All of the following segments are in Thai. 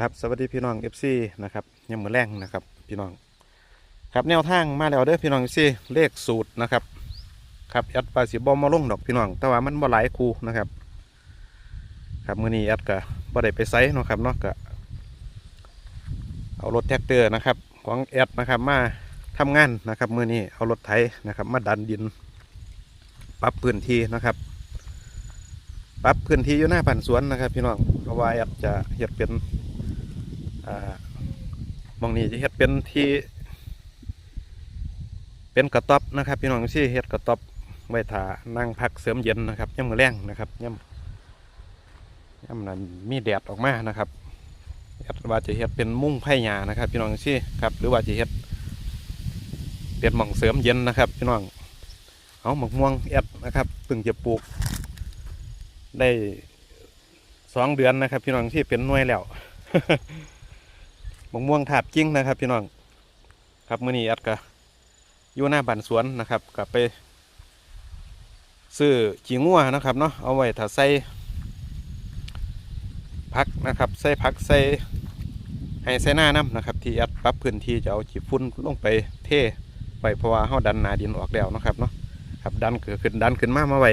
ครับสวัสดีพี่น้อง FC นะครับยังมือแรงนะครับพี่น้องครับแนวทางมาแล้วเด้อพี่น้อง FC เลขสูตรนะครับครับแอดปาสิบอมาลงดอกพี่น้องแต่ว่ามันบ่หลายคูนะครับ ครับมือนี้แอดก็บ่ได้ไปไซส์นะครับเนาะก็เอารถแท็กเตอร์นะครับของแอดนะครับมาทำงานนะครับมือนี้เอารถไถนะครับ มาดันดินปรับพื้นที่นะครับปรับพื้นที่อยู่หน้าผันสวนนะครับ พี่น้องเพราะว่าแอดจะเฮ็ดเป็น อ่ามองนี้จะเฮ็ดเป็นที่ เป็นกระต๊อบนะครับ พี่น้องที่เฮ็ดกระต๊อบไว้ถานั่งพักเสริมเย็นนะครับย่ำมือแรงนะครับย่ำย่ำนั้นมีแดดออกมานะครับเฮ็ดว่าจะเฮ็ดเป็นมุ้งไผ่หญ้านะครับ พี่น้องที่ครับ หรือว่าจะเฮ็ดเป็นหม่องเสริมเย็นนะครับ พี่น้องเอาหมกม่วงแอดนะครับเพิ่งจะปลูก ได้สองเดือนนะครับ พี่น้องที่เป็นหน่วยแล้ว มะม่วงถาบจริงนะครับพี่น้อง ครับมื่อนี้แอดก็อยู่หน้าบ้านสวนนะครับกลับไป ซื้อจีงัวนะครับเนาะเอาไว้ถ้าใส่พักนะครับใส่พักใส่ให้ใส่หน้าน้ำนะครับ ที่แอดปรับพื้นที่จะเอาจีฟุ้นลงไปเทไปเพราะว่าเขาดันนาดินออกแล้วนะครับเนาะครับดันคือขึ้นดันขึ้นมากมาไว้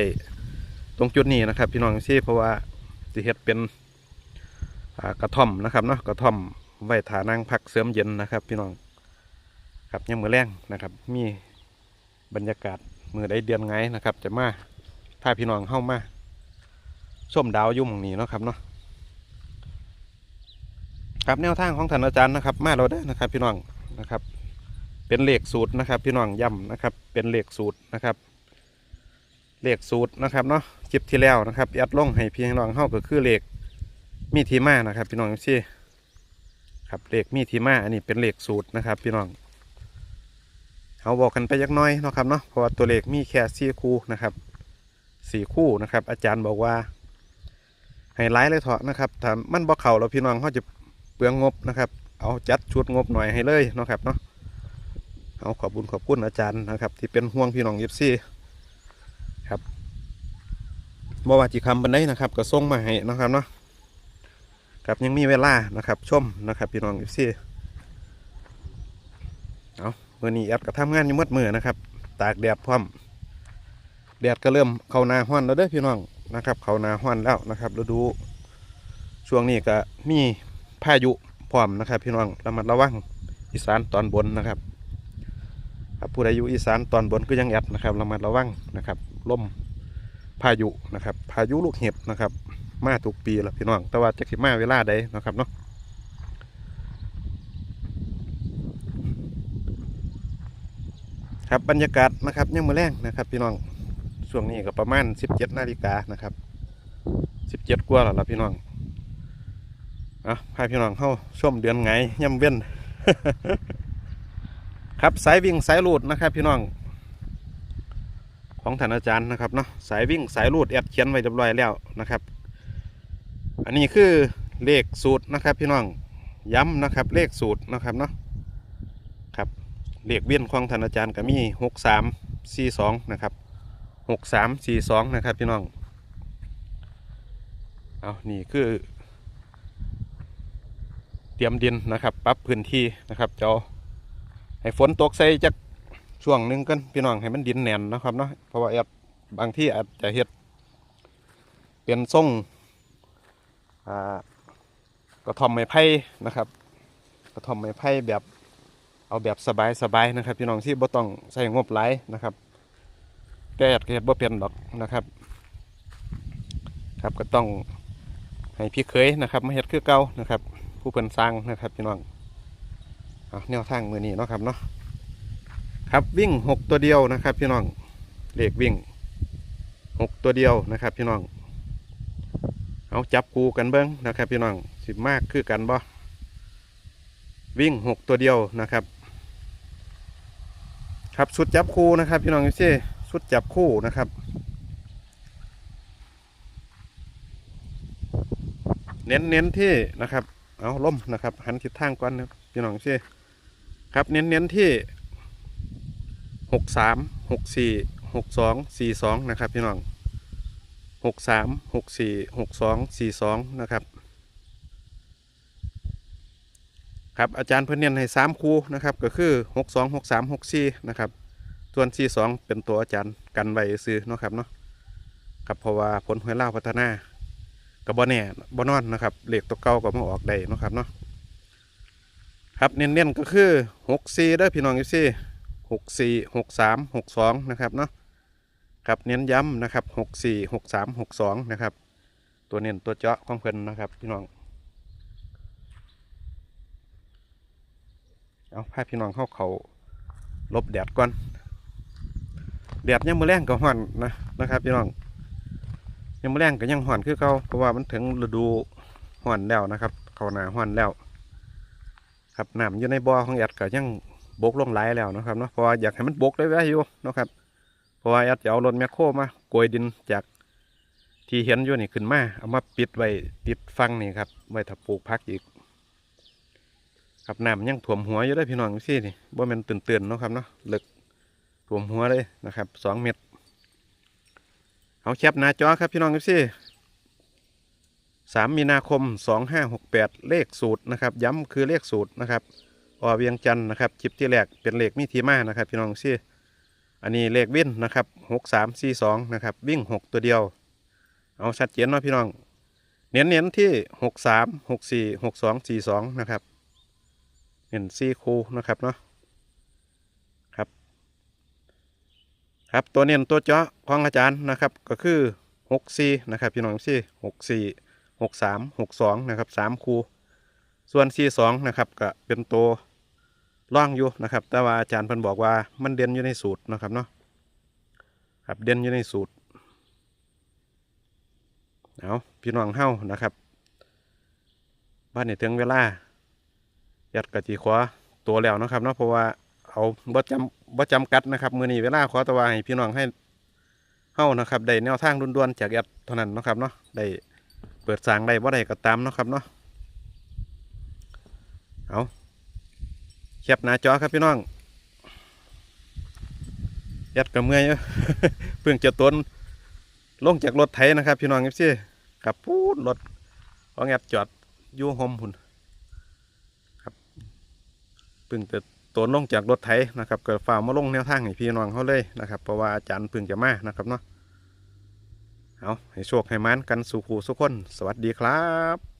ตรงจุดนี้นะครับ พี่น้องซี่เพราะว่าจะเฮ็ดเป็นกระท่อมนะครับเนาะกระท่อม ไว้ฐานั่งพักเสริมเย็นนะครับ พี่น้องครับยังมือแรงนะครับ มีบรรยากาศมือได้เดือนไงนะครับ จะมาพาพี่น้องเข้ามาส้มดาวยุ่หมองนี้เนาะครับเนาะครับแนวทางของท่านอาจารย์นะครับ มาเราได้นะครับ พี่น้องนะครับ เป็นเลขสูตรนะครับ พี่น้องย้ำนะครับ เป็นเลขสูตรนะครับเลขสูตรนะครับเนาะคลิปที่แล้วนะครับยัดลงให้พี่น้องเข้าก็คือเลขมีทีมานะครับ พี่น้องที่ ครับเลขมีทีมาอันนี้เป็นเลขสูตรนะครับ พี่น้องเอาบอกกันไปยักน้อยเนาะครับเนาะเพราะว่าตัวเลขมีแค่สี่คู่นะครับสี่คู่นะครับ อาจารย์บอกว่าให้ไลท์เลยเถอะนะครับถ้ามันบอกเข่าเราพี่น้องเขาจะเปลืองงบนะครับ เอาจัดชุดงบหน่อยให้เลยเนาะครับเนาะเอาขอบุญขอบคุณอาจารย์นะครับ ที่เป็นห่วงพี่น้องยิบซี่ครับบ่ว่าจีคำบันไดนะครับ ก็ส่งมาให้เนาะครับเนาะ ครับยังมีเวลานะครับชมนะครับพี่น้องเอฟซีเอาเมื่อนี้แอดก็ทำงานอยู่มืดมือนะครับ ตากแดดพร้อมแดดก็เริ่มเข้านาห้อนแล้วเด้อพี่น้องนะครับ เข้านาห้อนแล้วนะครับฤดูช่วงนี้ก็มีพายุพร้อมนะครับ พี่น้องระมัดระวังอีสานตอนบนนะครับครับผู้ใดอยู่อีสานตอนบนก็ยังแอดนะครับระมัดระวังนะครับลมพายุนะครับ พายุลูกเห็บนะครับ มาทุกปีแล้วพี่น้องแต่ว่าจะสิมาเวลาใดนะครับเนาะครับบรรยากาศนะครับยังมือแรงนะครับ พี่น้องช่วงนี้ก็ประมาณ 17นาฬิกานะครับ17กว่าแล้วล่ะพี่น้องอะพาพี่น้องเข้าชมเดือนไงย่ำเว้น ครับสายวิ่งสายลูดนะครับ พี่น้อง ของท่านอาจารย์นะครับเนาะสายวิ่งสายลูดแอดเขียนไว้เรียบร้อยแล้วนะครับ อันนี้คือเลขสูตรนะครับพี่น้องย้ำนะครับเลขสูตรนะครับเนาะครับเลขเวียนของท่านอาจารย์ก็มีหกสามสี่สองนะครับหกสามสี่สองนะครับพี่น้องเอานี่คือ เตรียมดินนะครับปรับพื้นที่นะครับจะให้ฝนตกใส่จากช่วงนึงกันพี่น้องให้มันดินแน่นนะครับเนาะเพราะว่าบางที่อาจจะเฮ็ดเป็นทรงอ่า กระท่อมไม้ไผ่นะครับ กระท่อมไม้ไผ่แบบเอาแบบสบายๆนะครับ พี่น้องที่บ่ต้องใส่งบหลายนะครับแต่เฮ็ดบ่เป็นดอกนะครับ ครับก็ต้องให้พี่เคยนะครับมาเฮ็ดคือเก่านะครับ ผู้เพิ่นสร้างนะครับพี่น้องเอาแนวทางมือนี้เนาะครับเนาะครับวิ่งหกตัวเดียวนะครับ พี่น้องเลขวิ่งหกตัวเดียวนะครับ พี่น้อง เอาจับกูกันเบิ้งนะครับพี่น้องสิมากคือกันบ่วิ่งหกตัวเดียวนะครับ ครับชุดจับคู่นะครับ พี่น้องซี่ชุดจับคู่นะครับเน้นเน้นที่นะครับ เอาล่มนะครับ หันทิศทางก่อนนะพี่น้องซี่ครับเน้นเน้นที่หกสามหกสี่หกสองสี่สองนะครับพี่น้อง หกสามหกสี่หกสองสี่สองนะครับครับอาจารย์เพิ่นเน้นให้สามคู่นะครับก็คือหกสองหกสามหกสี่นะครับส่วนสี่สองเป็นตัวอาจารย์กันไว้ซื้อเนาะครับเนาะครับเพราะว่าผลหวยล่าพัฒนากับบ่แน่บ่นอนนะครับเหลขตัวเก่าก็มาออกได้นะครับเนาะครับเน้นๆก็คือหกสี่เด้อพี่น้องอีซี่หกสี่หกสามหกสองนะครับเนาะ ครับเน้นย้ำนะครับหกสี่หกสามหกสองนะครับ ตัวเน้นตัวเจาะของเพิ่นนะครับพี่น้องเอาพาพี่น้องเข้าเขาลบแดดก่อนแดดยังมือแรงก็ห่อนนะนะครับพี่น้องยังมือแรงก็ยังห่อนคือเขาเพราะว่ามันถึงฤดูห่อนแล้วนะครับเขาหนาห่อนแล้ว ครับน้ำอยู่ในบ่อของแอดก็ยังบกลงไหลแล้วนะครับเนาะเพราะว่าอยากให้มันบกได้ไว้อยู่นะครับ เพราะว่าแอดจะเอารถแมคโครมาโกยดินจากที่เห็นอยู่นี่ขึ้นมาเอามาปิดไว้ปิดฟังนี่ครับไว้ถ้าปลูกพักอีกครับน้ำยังถ่วมหัวอยู่ได้พี่น้องซี่นี่บ่แม่นตื่นๆเนาะครับเนาะเลิกถ่วมหัวเลยนะครับสองเม็ดเอาแคปหน้าจอครับพี่น้องซี่สามมีนาคมสองห้าหกแปดเลขสูตรนะครับ ย้ำคือเลขสูตรนะครับอเวียงจันทร์นะครับคลิปที่แรกเป็นเลขมีทีมานะครับ พี่น้องซี่ อันนี้เลขวิ่นนะครับหกสามสี่สองนะครับ วิ่งหกตัวเดียว เอาชัดเจนเนาะพี่น้อง เน้นเน้นๆที่หกสามหกสี่หกสองสี่สองนะครับเห็นซี่คูนะครับเนาะครับ ครับตัวเน้นตัวเจาะของอาจารย์นะครับ ก็คือหกสี่นะครับพี่น้องซี่หกสี่หกสามหกสองนะครับสามคู ส่วนสี่สองนะครับก็เป็นตัว ร่องอยู่นะครับ แต่ว่าอาจารย์เพิ่นบอกว่ามันเด่นอยู่ในสูตรนะครับเนาะครับเด่นอยู่ในสูตรเอาพี่น้องเฮ้านะครับบ้านนี้ถึงเวลายัดกะจีขวาตัวแล้วนะครับเนาะเพราะว่าเอาบ่จำบ่จำกัดนะครับ มือนี้เวลาขอตะวาให้พี่น้องให้เฮานะครับได้แนวทางด่วนๆจากยัดเท่านั้นนะครับเนาะได้เปิดสางได้บ่ได้ก็ตามนะครับเนาะเอา แคปหน้าจอครับพี่น้องยัดกับเมื่อยอยู่เพิ่งจะต้นลงจากรถไถนะครับ พี่น้องเอฟซีกับพูดรถของยัดจอดอยู่ห่มพุ่นเพิ่งจะตนลงจากรถไถนะครับเกิดฝ่ามาลงแนวทางให้พี่น้องเขาเลยนะครับเพราะว่าอาจารย์เพิ่งจะมานะครับเนาะเอาให้โชคให้มันกันสู่ขู่สุกคน สวัสดีครับ